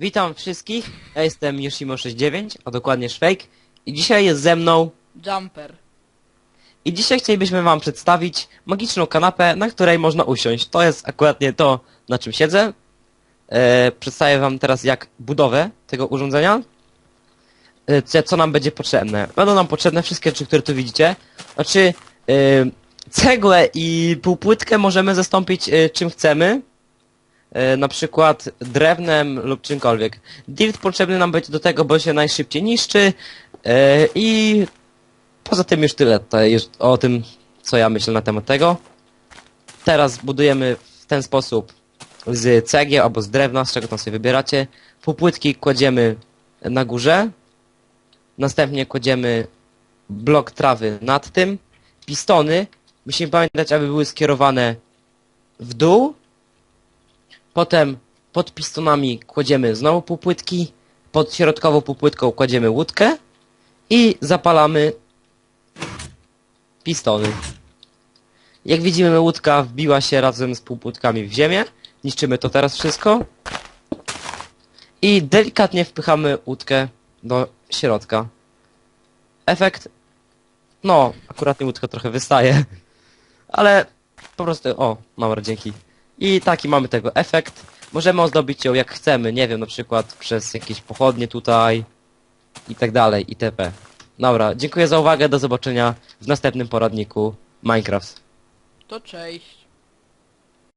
Witam wszystkich, ja jestem Yoshimo69, a dokładnie Szwejk i dzisiaj jest ze mną Jumper. i dzisiaj chcielibyśmy wam przedstawić magiczną kanapę, na której można usiąść. To jest akuratnie to, na czym siedzę. E, przedstawię wam teraz jak budowę tego urządzenia. E, co- nam będzie potrzebne? Będą nam potrzebne wszystkie rzeczy, które tu widzicie. Znaczy, e, cegłę i półpłytkę możemy zastąpić e, czym chcemy. E, na przykład drewnem lub czymkolwiek. Dirt potrzebny nam będzie do tego, bo się najszybciej niszczy e, i poza tym już tyle o tym, co ja myślę na temat tego. Teraz budujemy w ten sposób z cegieł albo z drewna, z czego tam sobie wybieracie. Półpłytki kładziemy na górze. Następnie kładziemy blok trawy nad tym. Pistony musimy pamiętać, aby były skierowane w dół. Potem pod pistonami kładziemy znowu półpłytki. Pod środkową półpłytką kładziemy łódkę. I zapalamy pistony. Jak widzimy, łódka wbiła się razem z półpłytkami w ziemię. Niszczymy to teraz wszystko. I delikatnie wpychamy łódkę do środka. Efekt... No, akurat łódka trochę wystaje. Ale po prostu... O, dobra, dzięki. I taki mamy tego efekt. Możemy ozdobić ją jak chcemy, nie wiem, na przykład przez jakieś pochodnie tutaj i tak dalej, itp. Dobra, dziękuję za uwagę, do zobaczenia w następnym poradniku Minecraft. To cześć.